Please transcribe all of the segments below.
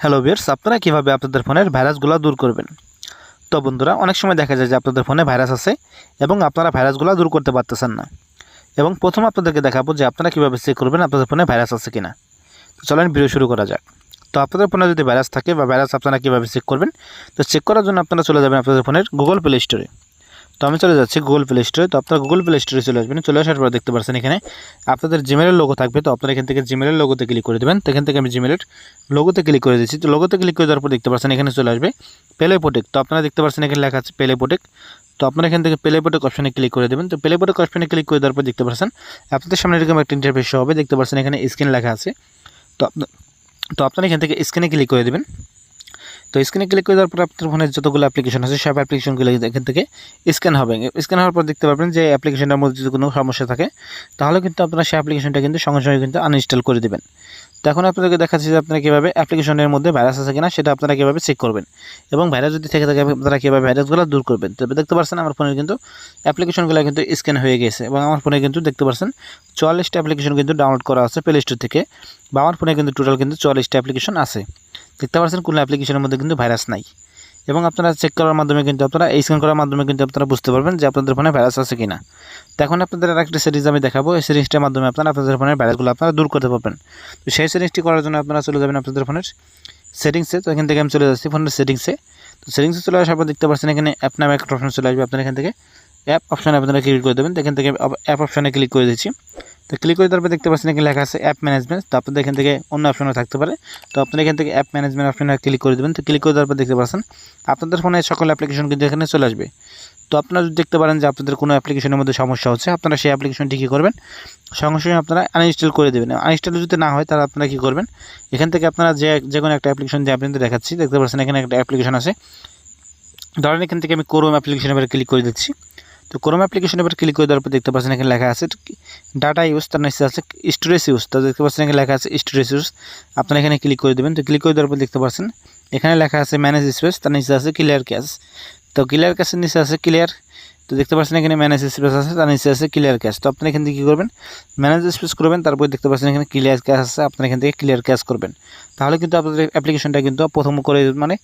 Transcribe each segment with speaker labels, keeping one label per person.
Speaker 1: Hello বিয়ার্স আপনারা কীভাবে আপনাদের ফোনের ভাইরাসগুলো দূর করবেন? তো বন্ধুরা, অনেক সময় দেখা যায় যে আপনাদের ফোনে ভাইরাস আছে এবং আপনারা ভাইরাসগুলো দূর করতে পারতেছেন না। এবং প্রথম আপনাদেরকে দেখাবো যে আপনারা কীভাবে চেক করবেন আপনাদের ফোনে ভাইরাস আছে কিনা। তো চলেন ভিডিও শুরু করা যাক। তো আপনাদের ফোনে যদি ভাইরাস থাকে বা ভাইরাস আপনারা কীভাবে চেক করবেন? তো চেক করার জন্য আপনারা চলে যাবেন আপনাদের ফোনের গুগল প্লে স্টোরে তো আমি চলে যাচ্ছি গুগল প্লে স্টোরে তো আপনারা গুগল প্লে স্টোরে চলে আসবেন। চলে আসার পর দেখতে পাচ্ছেন এখানে আপনাদের জিমেলের লোগো থাকবে। তো আপনারা এখান থেকে জিমেলের লোগোতে ক্লিক করে দেবেন। তো এখান থেকে আমি জিমেলের লোগোতে ক্লিক করে দিচ্ছি তো লোগোতে ক্লিক করে দেওয়ার পর দেখতে পাচ্ছেন এখানে চলে আসবে পেলে পোটেক তো আপনারা দেখতে পাচ্ছেন এখানে লেখা আছে পেলে পোটেক তো আপনারা এখান থেকে পেলে পোটেক অপশানে ক্লিক করে দেবেন। তো পেলে পোটেক অপশানে ক্লিক করে দেওয়ার পর দেখতে পাচ্ছেন আপনাদের সামনে এরকম একটা ইন্টারফেস হবে। দেখতে পাচ্ছেন এখানে স্ক্রিন লেখা আছে। তো তো আপনারা এখান থেকে স্ক্রিনে ক্লিক করে দেবেন। তো স্ক্রিনে ক্লিক করে দেওয়ার পর আপনার ফোনের যতগুলো অ্যাপ্লিকেশন আছে, সব অ্যাপ্লিকেশনগুলো এখান থেকে স্ক্যান হবে। স্ক্যান হওয়ার পর দেখতে পারবেন যে অ্যাপ্লিকেশনটার মধ্যে যদি কোনো সমস্যা থাকে, তাহলে কিন্তু আপনারা সেই অ্যাপ্লিকেশনটা কিন্তু সঙ্গে সঙ্গে কিন্তু আনইনস্টল করে দেবেন। তো এখন আপনাদেরকে দেখাচ্ছি যে আপনারা কীভাবে অ্যাপ্লিকেশনের মধ্যে ভাইরাস আছে কিনা, সেটা আপনারা কীভাবে চেক করবেন। এবং ভাইরাস যদি থেকে থাকে, আপনারা কীভাবে ভাইরাসগুলো দূর করবেন। তবে দেখতে পাচ্ছেন আমার ফোনের কিন্তু অ্যাপ্লিকেশনগুলো কিন্তু স্ক্যান হয়ে গেছে এবং আমার ফোনে কিন্তু দেখতে পাচ্ছেন চুয়াল্লিশটা অ্যাপ্লিকেশন কিন্তু ডাউনলোড করা আছে প্লে স্টোর থেকে বা আমার ফোনে কিন্তু টোটাল কিন্তু চুয়াল্লিশটা অ্যাপ্লিকেশন আছে। দেখতে পাচ্ছেন কোনো অ্যাপ্লিকেশনের মধ্যে কিন্তু ভাইরাস নাই। এবং আপনারা চেক করার মাধ্যমে কিন্তু আপনারা, এই স্ক্যান করার মাধ্যমে কিন্তু আপনারা বুঝতে পারবেন যে আপনাদের ফোনে ভাইরাস আছে কিনা। তো এখন আপনাদের আরেকটা সিরিজ আমি দেখাবো। এই সিরিজটার মাধ্যমে আপনারা আপনাদের ফোনের ভাইরাসগুলো আপনারা দূর করতে পারবেন। তো সেই সিরিজটি করার জন্য আপনারা চলে যাবেন আপনাদের ফোনের সেটিংসে তো এখান থেকে আমি চলে যাচ্ছি ফোনের সেটিংসে তো সেটিংসে চলে আসার পর দেখতে পাচ্ছেন এখানে অ্যাপ নামে একটা অপশন চলে আসবে। আপনারা এখান থেকে অ্যাপ অপশানে আপনারা ক্লিক করে দেবেন। এখান থেকে অ্যাপ অপশানে ক্লিক করে দিচ্ছি। তো ক্লিক করে তারপর দেখতে পাচ্ছেন এখানে লেখা আছে অ্যাপ ম্যানেজমেন্ট তো আপনাদের এখান থেকে অন্য অপশনও থাকতে পারে। তো আপনারা এখান থেকে অ্যাপ ম্যানেজমেন্ট অপশনে ক্লিক করে দেবেন। তো ক্লিক করে তারপর দেখতে পাচ্ছেন, আপনাদের ফোনে সকল অ্যাপ্লিকেশন কিন্তু এখানে চলে আসবে। তো আপনারা যদি দেখতে পারেন যে আপনাদের কোনো অ্যাপ্লিকেশনের মধ্যে সমস্যা হচ্ছে, আপনারা সেই অ্যাপ্লিকেশনটি কী করবেন? সঙ্গে সঙ্গে আপনারা আনইনস্টল করে দেবেন। আনইনস্টল যদি না হয়, তাহলে আপনারা কী করবেন? এখান থেকে আপনারা যে যে কোনো একটা অ্যাপ্লিকেশন যে আপনাদের দেখাচ্ছি, দেখতে পাচ্ছেন এখানে একটা অ্যাপ্লিকেশন আছে। ধরেন এখান থেকে আমি ক্রোম অ্যাপ্লিকেশনের ক্লিক করে দিচ্ছি। তো ক্রোম অ্যাপ্লিকেশনের উপর ক্লিক করে দেওয়ার পর দেখতে পাচ্ছেন এখানে লেখা আছে ডাটা ইউজ তার নিচে আছে স্টোরেজ ইউজ তো দেখতে পাচ্ছেন এখানে লেখা আছে স্টোরেজ ইউজ আপনারা এখানে ক্লিক করে দেবেন, তো ক্লিক করে দেওয়ার পর দেখতে পাচ্ছেন এখানে লেখা আছে ম্যানেজ স্পেস তার নিচে আছে ক্লিয়ার ক্যাশ তো ক্লিয়ার ক্যাশের নিচে আছে ক্লিয়ার তো দেখতে পাচ্ছেন এখানে ম্যানেজ স্পেস আছে, তার নিচে আছে ক্লিয়ার ক্যাশ তো আপনি এখান থেকে কী করবেন ম্যানেজ স্পেস করবেন, তারপর দেখতে পাচ্ছেন এখানে ক্লিয়ার ক্যাশ আছে, আপনার এখান থেকে ক্লিয়ার ক্যাশ করবেন। তাহলে কিন্তু আপনাদের অ্যাপ্লিকেশনটা কিন্তু প্রথম করে মানে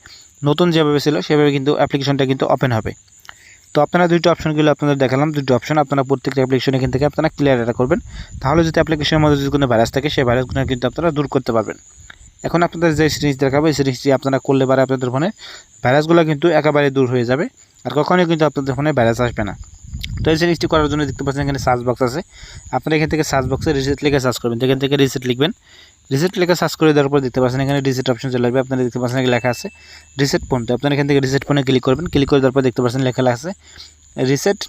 Speaker 1: নতুন যেভাবে ছিল, সেভাবে কিন্তু অ্যাপ্লিকেশনটা কিন্তু ওপেন হবে। তো আপনারা দুইটা অপশনগুলো আপনাদের দেখালাম দুটো অপশন আপনারা প্রত্যেকটা অ্যাপ্লিকেশন এখান থেকে আপনারা ক্লিয়ার এটা করবেন। তাহলে যদি অ্যাপ্লিকেশনের মধ্যে যদি কোনো ভাইরাস থাকে, সেই ভাইরাসগুলো কিন্তু আপনারা দূর করতে পারবেন। এখন আপনাদের যে সিরিজ দেখাবো, এই সিরিজটি আপনারা করলে পারে আপনাদের ফোনে ভাইরাসগুলো কিন্তু একেবারে দূর হয়ে যাবে আর কখনোই কিন্তু আপনাদের ফোনে ভাইরাস আসবে না। তো এই সিরিজটি করার জন্য দেখতে পাচ্ছেন এখানে সার্চ বক্স আছে। আপনারা এখান থেকে সার্চ বক্সে রিসেট লিখে সার্চ করবেন। এখান থেকে রিসেট লিখবেন রিসেট লেখা সার্চ করে দেওয়ার পর দেখতে পাচ্ছেন এখানে রিসেট অপশন চলে আসবে। আপনারা দেখতে পাচ্ছেন লেখা আছে রিসেট ফোন তো। আপনারা এখান থেকে রিসেট ফোনে ক্লিক করবেন। ক্লিক করে দেওয়ার পর দেখতে পাচ্ছেন লেখা আছে রিসেট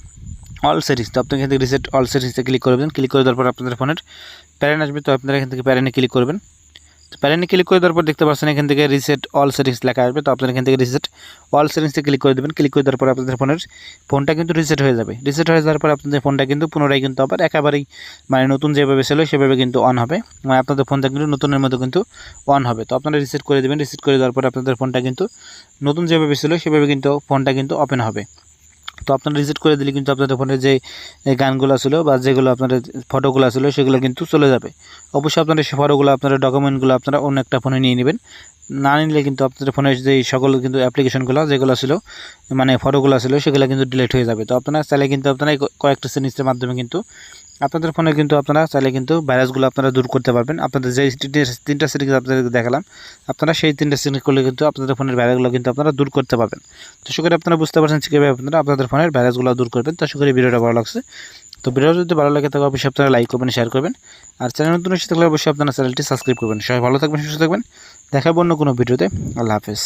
Speaker 1: অল সিরিজ তো আপনি এখান থেকে রিসেট অল সিরিজে ক্লিক করবেন ক্লিক করে দেওয়ার পর আপনাদের ফোনের প্যারেন আসবে। তো আপনারা এখান থেকে প্যারেনে ক্লিক করবেন। তো প্যারেনে ক্লিক করে দেওয়ার পর দেখতে পাচ্ছেন এখান থেকে রিসেট অল সেটিংস লেখা আসবে। তো আপনারা এখান থেকে রিসেট অল সেটিংসে ক্লিক করে দেবেন। ক্লিক করে দেওয়ার পর আপনাদের ফোনের, ফোনটা কিন্তু রিসেট হয়ে যাবে। রিসেট হয়ে যাওয়ার পর আপনাদের ফোনটা কিন্তু পুনরায় কিন্তু আবার একেবারেই মানে নতুন যেভাবে ছিল সেভাবে কিন্তু অন হবে। মানে আপনাদের ফোনটা কিন্তু নতুনের মতো কিন্তু অন হবে। তো আপনারা রিসেট করে দেবেন। রিসেট করে দেওয়ার পর আপনাদের ফোনটা কিন্তু নতুন যেভাবে ছিল সেভাবে কিন্তু ফোনটা কিন্তু ওপেন হবে। তো আপনারা রিসেট করে দিলে কিন্তু আপনাদের ফোনের যে গানগুলো ছিল বা যেগুলো আপনাদের ফটোগুলো ছিল সেগুলো কিন্তু চলে যাবে। অবশ্যই আপনারা সেই ফটোগুলো আপনারা ডকুমেন্টগুলো আপনারা অন্য একটা ফোনে নিয়ে নেবেন। না নিলে কিন্তু আপনাদের ফোনের যে সকল কিন্তু অ্যাপ্লিকেশনগুলো যেগুলো ছিল মানে ফটোগুলো ছিল, সেগুলো কিন্তু ডিলিট হয়ে যাবে। তো আপনারা চাইলে কিন্তু আপনারা কয়েকটা সিরিজের মাধ্যমে কিন্তু আপনাদের ফোনে কিন্তু আপনারা চাইলে কিন্তু ভাইরাসগুলো আপনারা দূর করতে পারবেন। আপনাদের যে তিনটে- সিরিজ আপনাদেরকে দেখালাম, আপনারা সেই তিনটা সিরিজ করলে কিন্তু আপনাদের ফোনের ভাইরাসগুলো কিন্তু আপনারা দূর করতে পারবেন। তো করি আপনারা বুঝতে পারছেন কীভাবে আপনারা আপনাদের ফোনের ভাইরাসগুলো দূর করবেন। তো করি ভিডিওটা ভালো লাগছে। তো ভিডিও যদি ভালো লাগে তাহলে অবশ্যই আপনারা লাইক করবেন শেয়ার করবেন। আর চ্যানেল নতুন এসে থাকলে অবশ্যই আপনারা চ্যানেলটি সাবস্ক্রাইব করবেন। সবাই ভালো থাকবেন, সুস্থ থাকবেন। দেখাবো অন্য কোনো ভিডিওতে। আল্লাহ হাফেজ।